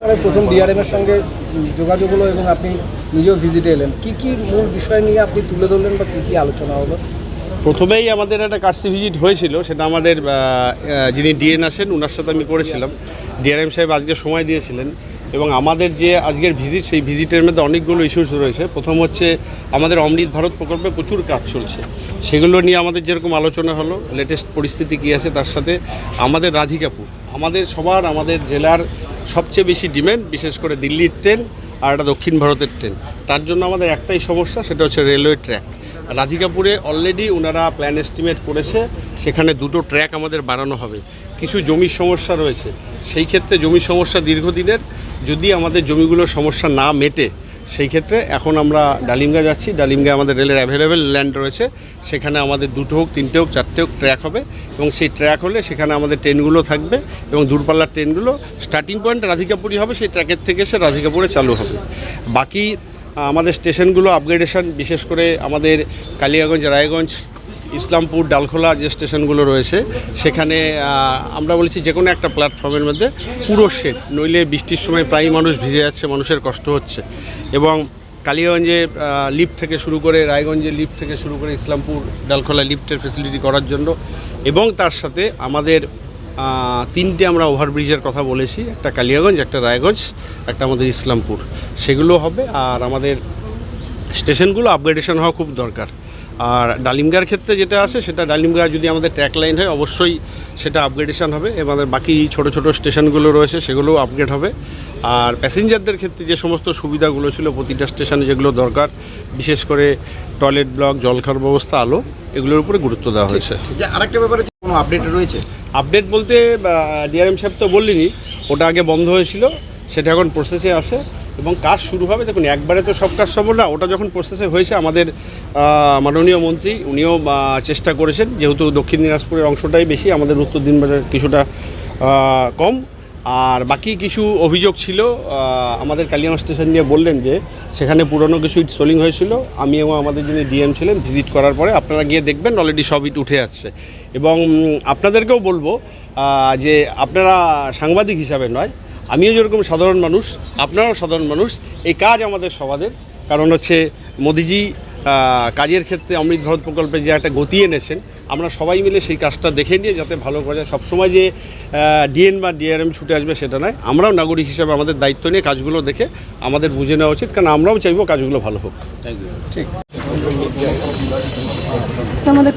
প্রথম ডিআরএম এর সঙ্গে যোগাযোগ হলো এবং আপনি নিজেও ভিজিটে এলেন। কি কি মূল বিষয় নিয়ে আপনি তুলে ধরলেন বা কি কি আলোচনা হলো? প্রথমেই আমাদের একটা কার্সি ভিজিট হয়েছিল, সেটা আমাদের যিনি ডিএন আসেন ওনার সাথে আমি করেছিলাম। ডিআরএম সাহেব আজকে সময় দিয়েছিলেন এবং আমাদের যে আজকের ভিজিট সেই ভিজিটের মধ্যে অনেকগুলো ইস্যুস রয়েছে। প্রথম হচ্ছে আমাদের অমৃত ভারত প্রকল্পে প্রচুর কাজ চলছে। সেগুলো নিয়ে আমাদের যেরকম আলোচনা হলো লেটেস্ট পরিস্থিতি কী আছে তার সাথে আমাদের রাধিকাপুর, আমাদের সবার, আমাদের জেলার সবচেয়ে বেশি ডিম্যান্ড বিশেষ করে দিল্লির ট্রেন আর একটা দক্ষিণ ভারতের ট্রেন। তার জন্য আমাদের একটাই সমস্যা, সেটা হচ্ছে রেলওয়ে ট্র্যাক। রাধিকাপুরে অলরেডি ওনারা প্ল্যান এস্টিমেট করেছে, সেখানে দুটো ট্র্যাক আমাদের বাড়ানো হবে। কিছু জমির সমস্যা রয়েছে। সেই ক্ষেত্রে জমির সমস্যা দীর্ঘদিনের। যদি আমাদের জমিগুলোর সমস্যা না মেটে সেই ক্ষেত্রে এখন আমরা ডালিমগা যাচ্ছি। ডালিমগা আমাদের রেলের অ্যাভেলেবেল ল্যান্ড রয়েছে। সেখানে আমাদের দুটো হোক, তিনটে হোক, চারটে হোক ট্র্যাক হবে এবং সেই ট্র্যাক হলে সেখানে আমাদের ট্রেনগুলো থাকবে এবং দূরপাল্লার ট্রেনগুলো স্টার্টিং পয়েন্ট রাধিকাপুরি হবে, সেই ট্র্যাকের থেকে এসে রাধিকাপুরে চালু হবে। বাকি আমাদের স্টেশনগুলো আপগ্রেডেশন বিশেষ করে আমাদের কালিয়াগঞ্জ, রায়গঞ্জ ইসলামপুর ডালখোলা যে স্টেশনগুলো রয়েছে, সেখানে আমরা বলেছি যে কোনো একটা প্ল্যাটফর্মের মধ্যে পুরো শেড নইলে বৃষ্টির সময় প্রায় মানুষ ভিজে যাচ্ছে, মানুষের কষ্ট হচ্ছে। এবং কালিয়াগঞ্জে লিফট থেকে শুরু করে রায়গঞ্জে লিফট থেকে শুরু করে ইসলামপুর ডালখোলা লিফটের ফেসিলিটি করার জন্য। এবং তার সাথে আমাদের তিনটে আমরা ওভারব্রিজের কথা বলেছি, একটা কালিয়াগঞ্জ একটা রায়গঞ্জ, একটা আমাদের ইসলামপুর। সেগুলো হবে, আর আমাদের স্টেশনগুলো আপগ্রেডেশন হওয়া খুব দরকার। আর ডালিমগার ক্ষেত্রে যেটা আছে সেটা ডালিমগা যদি আমাদের ট্র্যাক লাইন হয় অবশ্যই সেটা আপগ্রেডেশন হবে এবং আমাদের বাকি ছোট ছোট স্টেশনগুলো রয়েছে সেগুলোও আপগ্রেড হবে। আর প্যাসেঞ্জারদের ক্ষেত্রে যে সমস্ত সুবিধাগুলো ছিল প্রতিটা স্টেশনে যেগুলো দরকার বিশেষ করে টয়লেট ব্লক জল খাওয়ার ব্যবস্থা আলো এগুলোর উপরে গুরুত্ব দেওয়া হয়েছে। আরেকটা ব্যাপারে কোনো আপডেট রয়েছে? আপডেট বলতে ডিআরএম সাহেব তো বললেনি ওটা আগে বন্ধ হয়েছিল সেটা এখন প্রসেসে আছে। এবং কাজ শুরু হবে, দেখুন, একবারে তো সব কাজ সম্ভব না, ওটা যখন প্রসেসে হয়েছে, আমাদের মাননীয় মন্ত্রী, উনিও চেষ্টা করেছেন, যেহেতু দক্ষিণ দিনাজপুরের অংশটাই বেশি, আমাদের উত্তর দিনবাজার কিছুটা কম, আর বাকি কিছু অভিযোগ ছিল আমাদের কালিয়ামা স্টেশন নিয়ে বললেন যে, সেখানে পুরনো কিছু ইট সোলিং হয়েছিল, আমি এবং আমাদের যিনি ডিএম ছিলেন, ভিজিট করার পরে আপনারা গিয়ে দেখবেন অলরেডি সব ইট উঠে আসছে। এবং আপনাদেরকেও বলব যে আপনারা সাংবাদিক হিসাবে নয় আমিও যেরকম সাধারণ মানুষ আপনারাও সাধারণ মানুষ এই কাজ আমাদের সবাদের। কারণ হচ্ছে মোদিজি কাজের ক্ষেত্রে অমৃত ভারত প্রকল্পে যে একটা গতি এনেছেন আমরা সবাই মিলে সেই কাজটা দেখে নিয়ে যাতে ভালো করা যায় সবসময় যে ডিএন বা ডিআরএম ছুটে আসবে সেটা নয় আমরাও নাগরিক হিসাবে আমাদের দায়িত্ব নিয়ে কাজগুলো দেখে আমাদের বুঝে নেওয়া উচিত কারণ আমরাও চাইব কাজগুলো ভালো হোক। ঠিক। আমাদের